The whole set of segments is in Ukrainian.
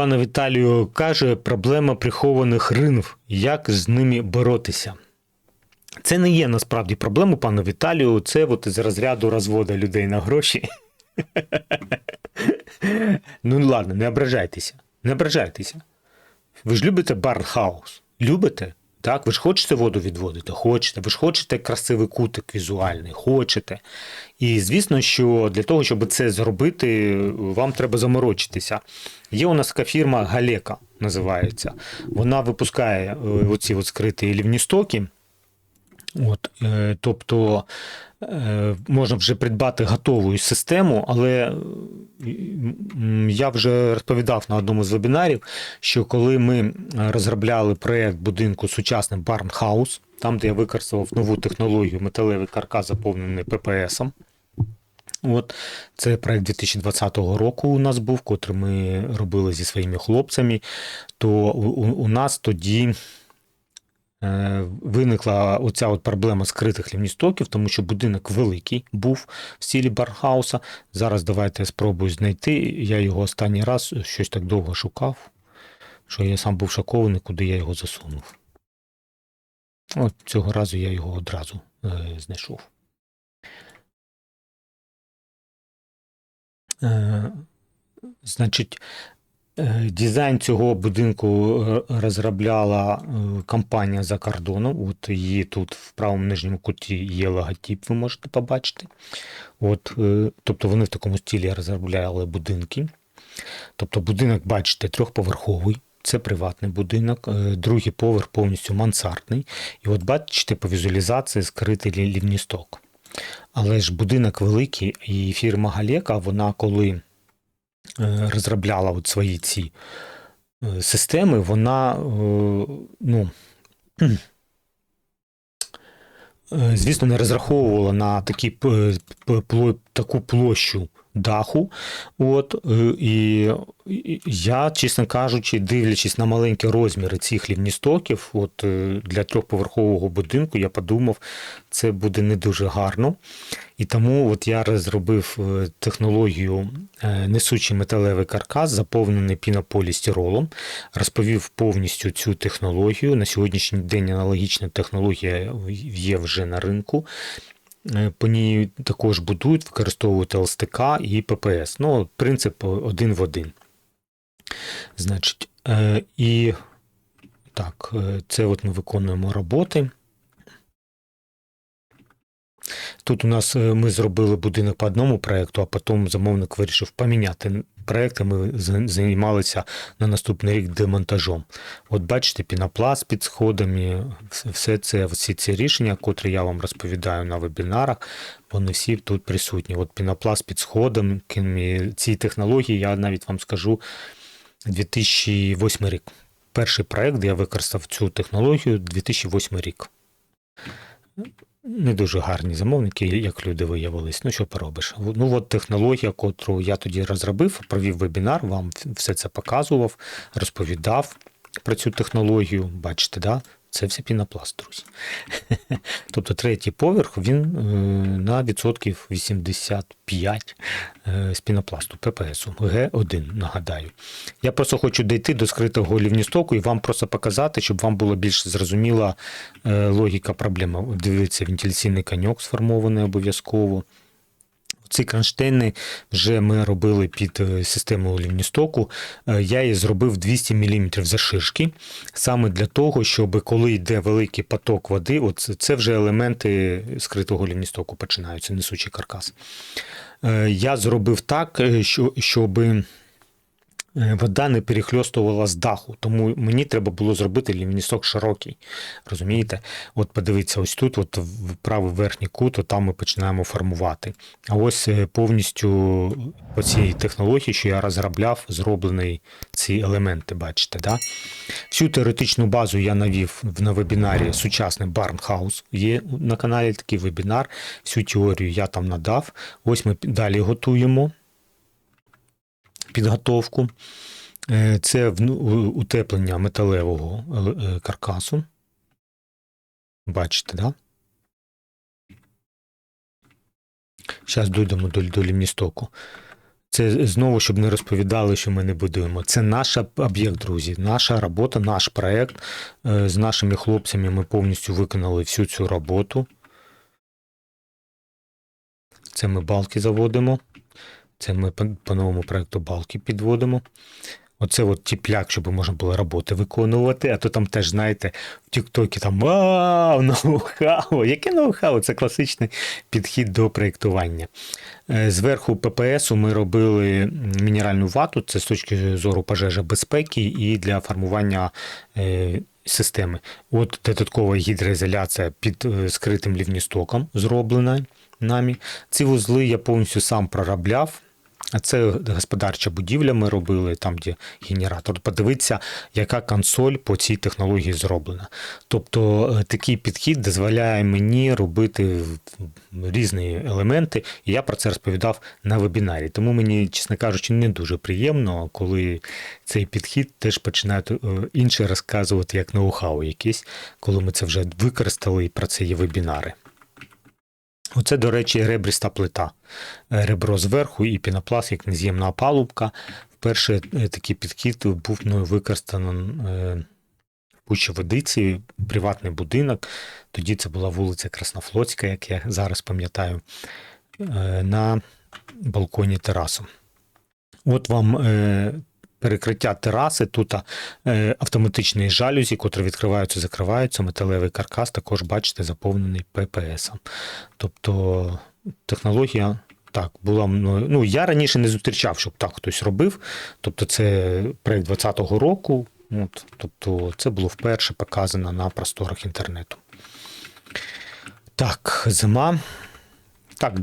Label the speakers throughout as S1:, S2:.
S1: Пане Віталію каже, проблема прихованих ринв. Як з ними боротися? Це не є насправді проблема, пане Віталію. Це от з розряду розводу людей на гроші. Ну ладно, не ображайтеся. Не ображайтеся. Ви ж любите барнхаус? Любите? Так, ви ж хочете воду відводити? Хочете. Ви ж хочете красивий кутик візуальний, хочете. І звісно, що для того, щоб це зробити, вам треба заморочитися. Є у нас така фірма Галека, називається. Вона випускає е, оці от скриті лівні стоки. От, е, тобто можна вже придбати готову систему, але я вже розповідав на одному з вебінарів, що коли ми розробляли проєкт будинку сучасний Барнхаус, там, де я використовував нову технологію металевий каркас, заповнений ППСом. От це проект 2020 року у нас був, котрий ми робили зі своїми хлопцями. То у, у нас тоді е, виникла оця от проблема скритих лівністоків, тому що будинок великий був в стілі Бархауса. Зараз давайте я спробую знайти. Я його останній раз щось так довго шукав, що я сам був шокований, куди я його засунув. От цього разу я його одразу е, знайшов. Е, Значить, е, дизайн цього будинку е, розробляла е, компанія за кордоном. От її тут в правому нижньому куті є логотип, ви можете побачити. От, е, тобто вони в такому стилі розробляли будинки. Тобто будинок, бачите, трьохповерховий. Це приватний будинок, е, другий поверх повністю мансардний. І от бачите, по візуалізації скритий лівністок. Але ж будинок великий, і фірма Галека, вона коли е, розробляла от свої ці е, системи, вона, е, ну, е, звісно, не розраховувала на такі, таку площу даху. От, е, і я, чесно кажучи, дивлячись на маленькі розміри цих лівністоків, от е, для трьохповерхового будинку, я подумав, це буде не дуже гарно. І тому от я розробив е, технологію несучий металевий каркас, заповнений пінополістиролом, розповів повністю цю технологію. На сьогоднішній день аналогічна технологія є вже на ринку. Е, По ній також будують, використовують ЛСТК і ППС. Ну, принцип один в один. Значить, е, і так, е, це от ми виконуємо роботи. Тут у нас е, ми зробили будинок по одному проєкту, а потім замовник вирішив поміняти проєкт, і ми займалися на наступний рік демонтажом. От бачите, пінопласт під сходами, вс- все це, всі ці рішення, котрі я вам розповідаю на вебінарах, вони всі тут присутні. От пінопласт під сходом, ці технології, я навіть вам скажу, 2008 рік. Перший проєкт, де я використав цю технологію, 2008 рік. Не дуже гарні замовники, як люди виявились. Ну, що поробиш? Ну, от технологія, котру я тоді розробив, провів вебінар, вам все це показував, розповідав про цю технологію. Бачите, да? Це все пінопласт, друзі. Тобто третій поверх він е, на відсотків 85 е, з пінопласту ППСу Г1, нагадаю. Я просто хочу дійти до скритого лівністоку і вам просто показати, щоб вам було більш зрозуміла е, логіка проблеми. Дивіться, вентиляційний каньок сформований обов'язково. Ці кронштейни вже ми робили під систему системою лівністоку. Е, Я її зробив 200 мм заширшки, саме для того, щоб коли йде великий поток води, от це- вже елементи скритого лівністоку починаються, несучий каркас. Е, Я зробив так, е, щоб вода не перехльостувала з даху, тому мені треба було зробити лівністок широкий. Розумієте? От подивіться, ось тут, от в правий верхній кут, от там ми починаємо формувати. А ось е, повністю по цій технології, що я розробляв, зроблені ці елементи, бачите, да? Всю теоретичну базу я навів на вебінарі сучасний Барнхаус. Є на каналі такий вебінар. Всю теорію я там надав. Ось ми далі готуємо підготовку. Е, Це утеплення металевого е, е, каркасу. Бачите, да? Зараз дійдемо до, до лімністоку. Це знову, щоб не розповідали, що ми не будуємо. Це наш об'єкт, друзі, наша робота, наш проект. Е, З нашими хлопцями ми повністю виконали всю цю роботу. Це ми балки заводимо. Це ми по, новому проекту балки підводимо. Оце от тіпляк, щоб можна було роботи виконувати. А то там теж, знаєте, в Тіктокі там вау, ноу-хау. Яке ноу-хау? Це класичний підхід до проєктування. Е, Зверху ППСу ми робили мінеральну вату, це з точки зору пожежа безпеки і для формування е, системи. От додаткова гідроізоляція під е, скритим лівністоком зроблена нами. Ці вузли я повністю сам проробляв. Це господарча будівля ми робили, там, де генератор. Подивіться, яка консоль по цій технології зроблена. Тобто е, такий підхід дозволяє мені робити різні елементи, і я про це розповідав на вебінарі. Тому мені, чесно кажучи, не дуже приємно, коли цей підхід теж починають е, інші розказувати як ноу-хау якийсь, коли ми це вже використали і про це є вебінари. Оце, до речі, ребриста плита. Е, Ребро зверху і пінопласт, як нез'ємна опалубка. Вперше е, такий підхід був мною використано е, в Пущі Водиці, приватний будинок. Тоді це була вулиця Краснофлотська, як я зараз пам'ятаю, е, на балконі терасу. От вам е, перекриття тераси, тут е, автоматичні жалюзі, котрі відкриваються, закриваються, металевий каркас, також, бачите, заповнений ППСом. Тобто технологія так була мною. Ну, я раніше не зустрічав, щоб так хтось робив. Тобто, це проєкт 2020 року. От, тобто, це було вперше показано на просторах інтернету. Так, зима. Так,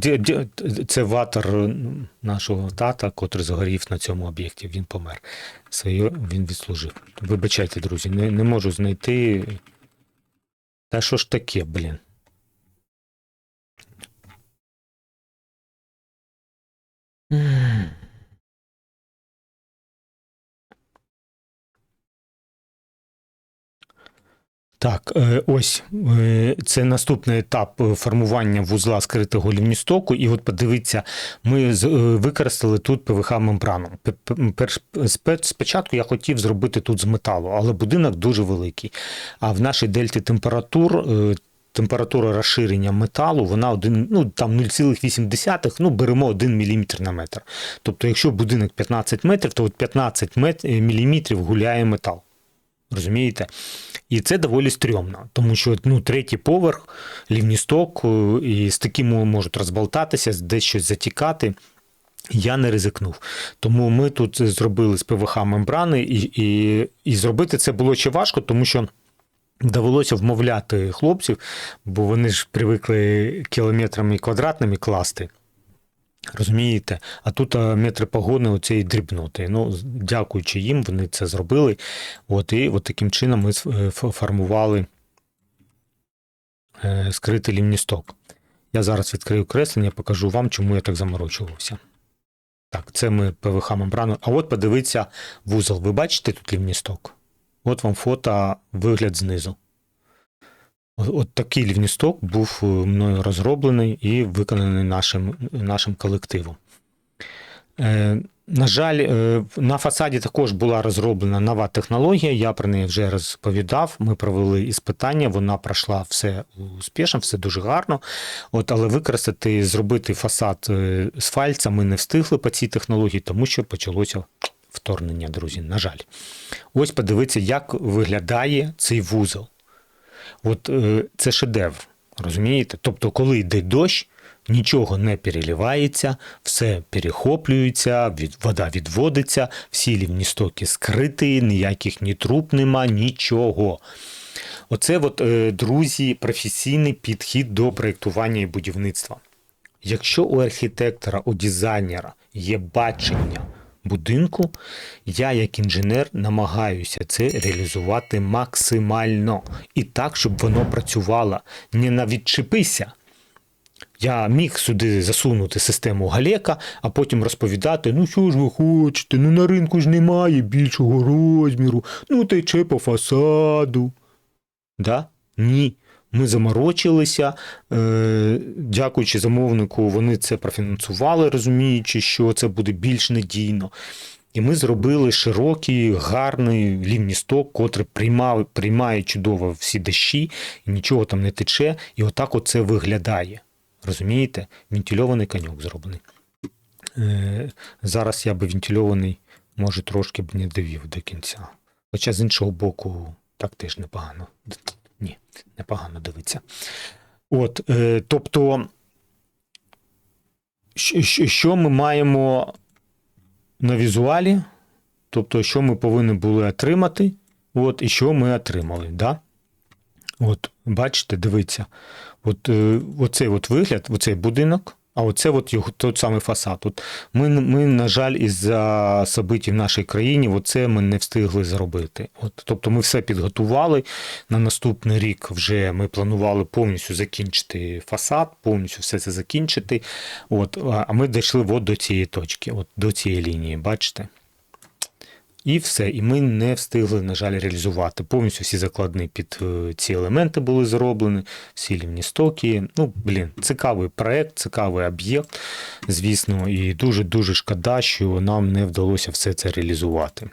S1: це ватер нашого тата, котрий згорів на цьому об'єкті. Він помер. Своє він відслужив. Вибачайте, друзі, не, не можу знайти. Та що ж таке, блін? М. Так, е, ось е, це наступний етап е, формування вузла скритого лівністоку. І от подивіться, ми використали тут ПВХ-мембрану. П- п- перш- спе- Спочатку я хотів зробити тут з металу, але будинок дуже великий. А в нашій дельті температур. Температура розширення металу, вона один, ну там 0,8, ну беремо 1 мм на метр. Тобто, якщо будинок 15 метрів, то от 15 мет... міліметрів гуляє метал. Розумієте? І це доволі стрьомно, тому що ну, третій поверх, лівністок, е, і з таким можуть розболтатися, десь щось затікати. Я не ризикнув. Тому ми тут зробили з ПВХ мембрани, і, і, і зробити це було ще важко, тому що. Довелося вмовляти хлопців, бо вони ж привикли кілометрами квадратними класти. Розумієте? А тут а, метри погони оцієї дрібноти. Ну, дякуючи їм, вони це зробили. От, і от таким чином ми е, формували е, скритий лівністок. Я зараз відкрию креслення, покажу вам, чому я так заморочувався. Так, це ми ПВХ мембрану. А от подивіться вузол. Ви бачите тут лівністок? От вам фото, вигляд знизу. От, такий лівністок був е, мною розроблений і виконаний нашим, нашим колективом. Е, на жаль, е, на фасаді також була розроблена нова технологія. Я про неї вже розповідав. Ми провели іспитання, вона пройшла все успішно, все дуже гарно. От, але використати, зробити фасад е, з фальца ми не встигли по цій технології, тому що почалося вторгнення, друзі. На жаль. Ось подивіться, як виглядає цей вузол. От е, це шедевр, розумієте? Тобто, коли йде дощ, нічого не переливається, все перехоплюється, від, вода відводиться, всі лівні стоки скриті, ніяких ні труб нема, нічого. Оце, от, е, друзі, професійний підхід до проєктування і будівництва. Якщо у архітектора, у дизайнера є бачення будинку, я, як інженер, намагаюся це реалізувати максимально і так, щоб воно працювало. Не на відчепися. Я міг сюди засунути систему Галека, а потім розповідати: ну що ж ви хочете, ну на ринку ж немає більшого розміру, ну тече по фасаду. Да? Ні. Ми заморочилися, е, дякуючи замовнику, вони це профінансували, розуміючи, що це буде більш надійно. І ми зробили широкий, гарний лівністок, котрий приймав, приймає чудово всі дощі, і нічого там не тече. І отак оце виглядає. Розумієте? Вентильований коньок зроблений. Е, зараз я би вентильований, може, трошки б не довів до кінця. Хоча з іншого боку, так теж непогано. Ні, непогано дивиться. От, е, тобто, що, ми маємо на візуалі? Тобто, що ми повинні були отримати, от, і що ми отримали. Да? От, бачите, дивіться, от, е, оцей от вигляд, оцей будинок, а оце от його той самий фасад. От ми, ми, на жаль, із-за событий в нашій країні, оце ми не встигли зробити. От, тобто ми все підготували. На наступний рік вже ми планували повністю закінчити фасад, повністю все це закінчити. От, а ми дійшли от до цієї точки, от до цієї лінії, бачите? І все. І ми не встигли, на жаль, реалізувати. Повністю всі закладні під е, ці елементи були зроблені, всі лівні стоки. Ну, блін, цікавий проект, цікавий об'єкт, звісно, і дуже-дуже шкода, що нам не вдалося все це реалізувати.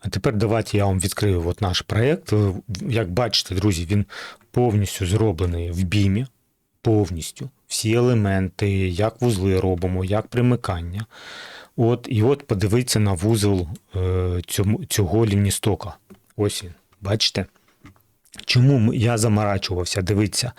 S1: А тепер давайте я вам відкрию от наш проект. Е, Як бачите, друзі, він повністю зроблений в бімі. Повністю. Всі елементи, як вузли робимо, як примикання. От, і от подивіться на вузол е, цьому, цього лівністока. Ось він. Бачите? Чому я заморачувався? Дивіться.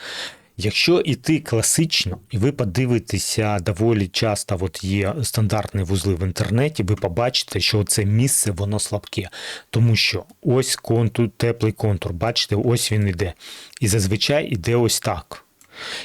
S1: Якщо іти класично, і ви подивитеся доволі часто, от є стандартні вузли в інтернеті, ви побачите, що це місце воно слабке. Тому що ось контур, теплий контур, бачите, ось він іде. І зазвичай іде ось так.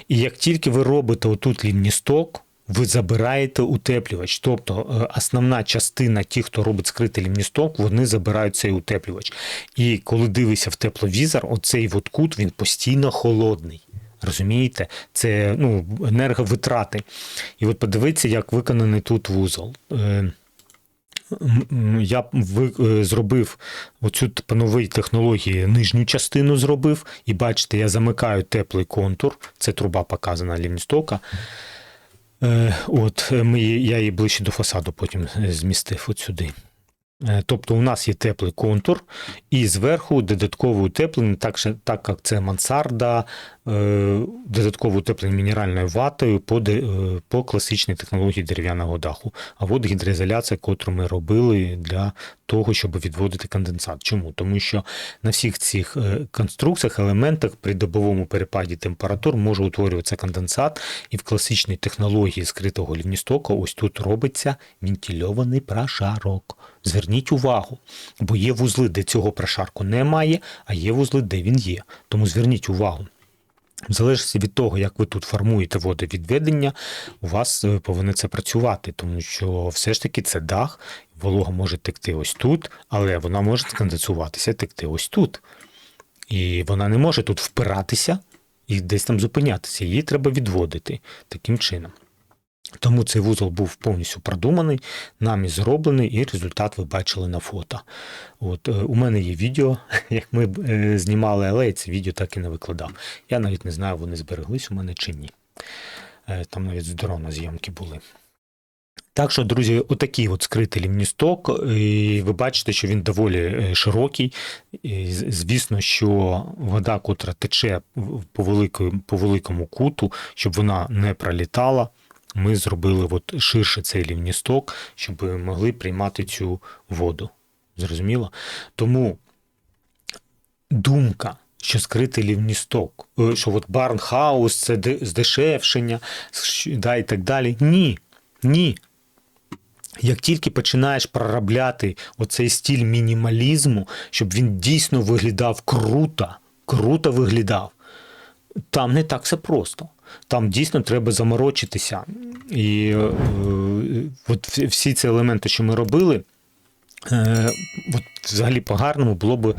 S1: І як тільки ви робите отут лівністок, ви забираєте утеплювач. Тобто е, основна частина тих, хто робить скритий лівністок, вони забирають цей утеплювач. І коли дивишся в тепловізор, оцей от кут він постійно холодний. Розумієте? Це ну, енерговитрати. І от подивіться, як виконаний тут вузол. Е, Я е, зробив оцю по технології нижню частину зробив, і бачите, я замикаю теплий контур. Це труба показана лівністока. Е, От, е, ми, я її ближче до фасаду потім змістив от сюди. Е, Тобто у нас є теплий контур, і зверху додаткове утеплення, так, так як це мансарда, е, додаткове утеплення мінеральною ватою по, е, по класичній технології дерев'яного даху. А от гідроізоляція, яку ми робили для того, щоб відводити конденсат. Чому? Тому що на всіх цих конструкціях, елементах при добовому перепаді температур може утворюватися конденсат, і в класичній технології скритого лівністока ось тут робиться вентильований прошарок. Зверніть увагу, бо є вузли, де цього прошарку немає, а є вузли, де він є. Тому зверніть увагу. В залежності від того, як ви тут формуєте водовідведення, у вас е, повинно це працювати, тому що все ж таки це дах, волога може текти ось тут, але вона може сконденсуватися, текти ось тут. І вона не може тут впиратися і десь там зупинятися. Її треба відводити таким чином. Тому цей вузол був повністю продуманий, нами зроблений, і результат ви бачили на фото. От, е, у мене є відео, як ми е, знімали, але я це відео так і не викладав. Я навіть не знаю, вони збереглись у мене чи ні. Е, Там навіть з дрона зйомки були. Так що, друзі, отакий от скритий лівністок, і ви бачите, що він доволі широкий. І, звісно, що вода, котра тече по, великому, по великому куту, щоб вона не пролітала, ми зробили от ширше цей лівністок, щоб могли приймати цю воду. Зрозуміло? Тому думка, що скритий лівністок, е, що от барнхаус це здешевшення, да, і так далі. Ні. Ні. Як тільки починаєш проробляти оцей стиль мінімалізму, щоб він дійсно виглядав круто, круто виглядав, там не так все просто. Там дійсно треба заморочитися. І е, от всі- ці елементи, що ми робили, е, от взагалі по-гарному було б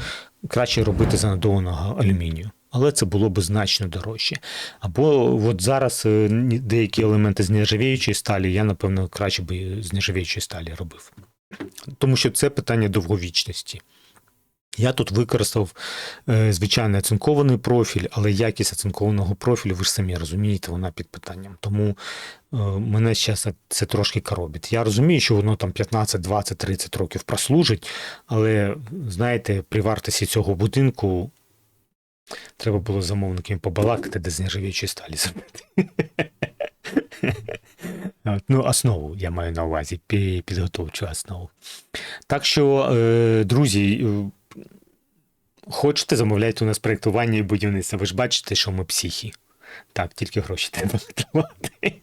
S1: краще робити з анодованого алюмінію. Але це було б значно дорожче. Або от зараз е, деякі елементи з нержавіючої сталі, я, напевно, краще би з нержавіючої сталі робив. Тому що це питання довговічності. Я тут використав е, звичайний оцинкований профіль, але якість оцинкованого профілю, ви ж самі розумієте, вона під питанням. Тому е, мене зараз це трошки коробить. Я розумію, що воно там 15, 20, 30 років прослужить, але знаєте, при вартості цього будинку треба було замовниками побалакати, де з нержавіючої сталі зробити. Ну, основу я маю на увазі, підготовчу основу. Так що, е, друзі, хочете, замовляйте у нас проєктування і будівництво. Ви ж бачите, що ми психі. Так, тільки гроші треба видавати.